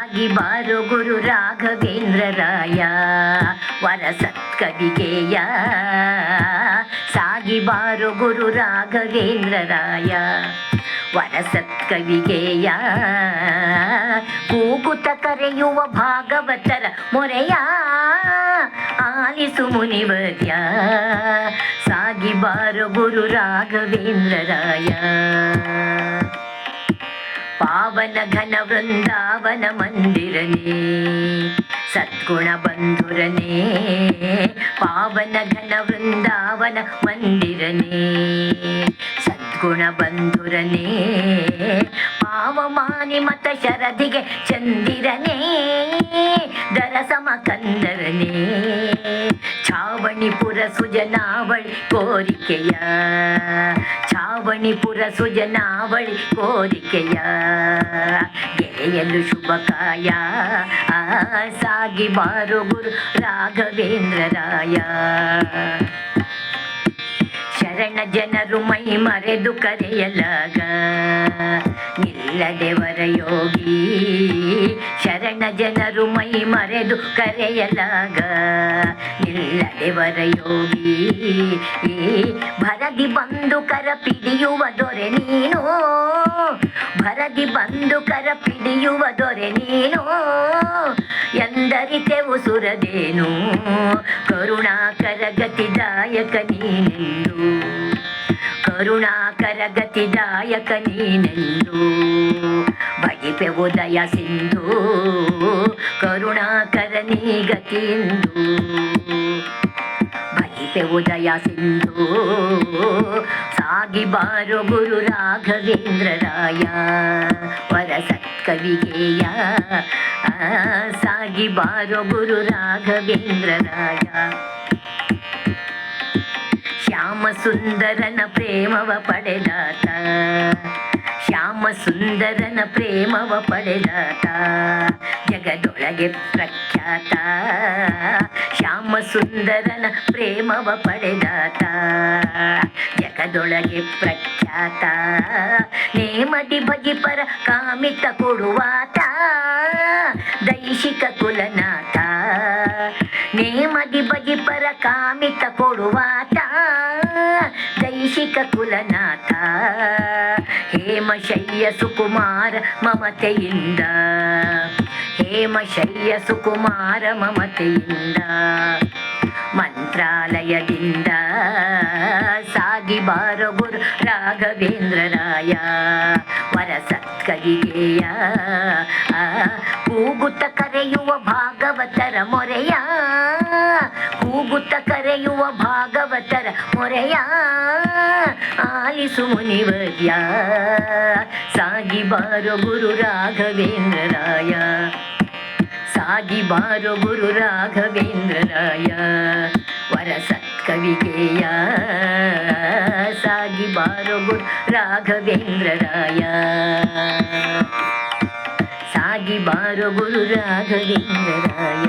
ಸಾಗಿ ಬಾರೋ ಗುರು ರಾಘವೇಂದ್ರ ರಾಯ ವರಸತ್ಕವಿಗೆಯ ಸಾಗಿ ಬಾರೋ ಗುರು ರಾಘವೇಂದ್ರ ರಾಯ ವರಸತ್ಕವಿಗೆಯ ಕೂಗುತ ಕರೆಯುವ ಭಾಗವತರ ಮೊರೆಯ, ಆಲಿಸು ಮುನಿವರ್ಯ. ಸಾಗಿ ಬಾರೋ ಗುರು ರಾಘವೇಂದ್ರ ರಾಯ. ಪಾವನ ಘನ ವೃಂದಾವನ ಮಂದಿರನೇ, ಸದ್ಗುಣ ಬಂಧುರನೇ, ಪಾವನ ಘನ ವೃಂದಾವನ ಮಂದಿರನೇ, ಸದ್ಗುಣ ಬಂಧುರನೇ ಪಾವಮಾನಿ ಮತ ಶರದಿಗೆ ಚಂದಿರನೇ, ದರಸಮ ಕಂದರನೇ ಛಾವಣಿಪುರ ಸುಜನಾವಳಿ ಕೋರಿಕೆಯ. ಛಾವಣಿಪುರ ಸುಜನಾವಳಿ ಕೋರಿಕೆಯ. ಗೆಳೆಯಲು ಶುಭಕಾಯ ಸಾಗಿ ಬಾರು ಗುರು ರಾಘವೇಂದ್ರ ರಾಯ. ಶರಣ ಜನರು ಮೈ ಮರೆದು ಕರೆಯಲಾಗ. ನಿಲ್ಲದೆವರ ಯೋಗಿ ಶರಣ ಜನರು ಮೈ ಮರೆದು ಕರೆಯಲಾಗ. ನಿಲ್ಲದೆವರ ಯೋಗಿ ಭರದಿ ಬಂದು ಕರ ಪಿಡಿಯುವ ದೊರೆ ನೀನು. ಭರದಿ ಬಂದು ಕರ ಪಿಡಿಯುವ ದೊರೆ ನೀನು. ಎಂದರಿತೆವು ಸುರದೇನು ಕರುಣಾಕರ ಗತಿದಾಯಕ ನೀನೆಂದು. ಕರುಣಾಕರ ಗತಿದಾಯಕ ನೀನೆಂದು ಬಡಿಪೆವು ದಯ ಸಿಂಧು ಕರುಣಾಕರ ನೀ ಗತಿಯೆಂದು ಬಡಿಪೆ ಉದಯ ಸಿಂಧು ಸಾಗಿ ಬಾರೋ ಗುರು ರಾಘವೇಂದ್ರ ರಾಯ ವರ ಸತ್ಕವಿಗೆಯ ಆ, ಸಾಗಿ ಬಾರೋ ಗುರು ರಾಘವೇಂದ್ರ ರಾಯ ಶ್ಯಾಮ ಸುಂದರನ ಪ್ರೇಮವ ಪಡೆದಾತ. ಶ್ಯಾಮ ಸುಂದರನ ಪ್ರೇಮವ ಪಡೆದಾತ. ಜಗದೊಳಗೆ ಪ್ರಖ್ಯಾತ. ಶ್ಯಾಮ ಸುಂದರನ ಪ್ರೇಮವ ಪಡೆದಾತ. ಜಗದೊಳಗೆ ಪ್ರಖ್ಯಾತ. ನೇಮದಿ ಬಗಿ ಪರ ಕಾಮಿತ ಕೊಡುವಾತ. ದೈಶಿಕ ಕುಲನಾಥ. ನೇಮದಿ ಬಗಿ ಪರ ಕಾಮಿತ ಕೊಡುವಾತ. ದೈಶಿಕ ಕುಲನಾಥ ಹೇಮಶಯ್ಯ ಸುಕುಮಾರ ಮಮತೆಯಿಂದ ಹೇಮಶಯ್ಯ ಸುಕುಮಾರ ಮಮತೆಯಿಂದ ಮಂತ್ರಾಲಯದಿಂದ ಸಾಗಿ ಬಾರೋ ಗುರು ರಾಘವೇಂದ್ರ ರಾಯ ವರ ಸತ್ಕವಿಗೆಯ ಆ, ಕೂಗುತ್ತ ಕರೆಯುವ ಭಾಗವತರ ಮೊರೆಯ ಕೂಗುತ್ತ ಕರೆಯುವ ಭಾಗವತರ ಮೊರೆಯ ಆಲಿಸು ಮುನಿವರ್ಯ. ಸಾಗಿ ಬಾರೋ ಗುರು ರಾಘವೇಂದ್ರ ರಾಯ ಸಾಗಿ ಬಾರೋ ಗುರು ರಾಘವೇಂದ್ರ ರಾಯ ವರ ಸತ್ಕವಿಗೆಯ ಸಾಗಿ ಬಾರೋ ಗುರು ರಾಘವೇಂದ್ರ ರಾಯ ಸಾಗಿ ಬಾರೋ ಗುರು ರಾಘವೇಂದ್ರ ರಾಯ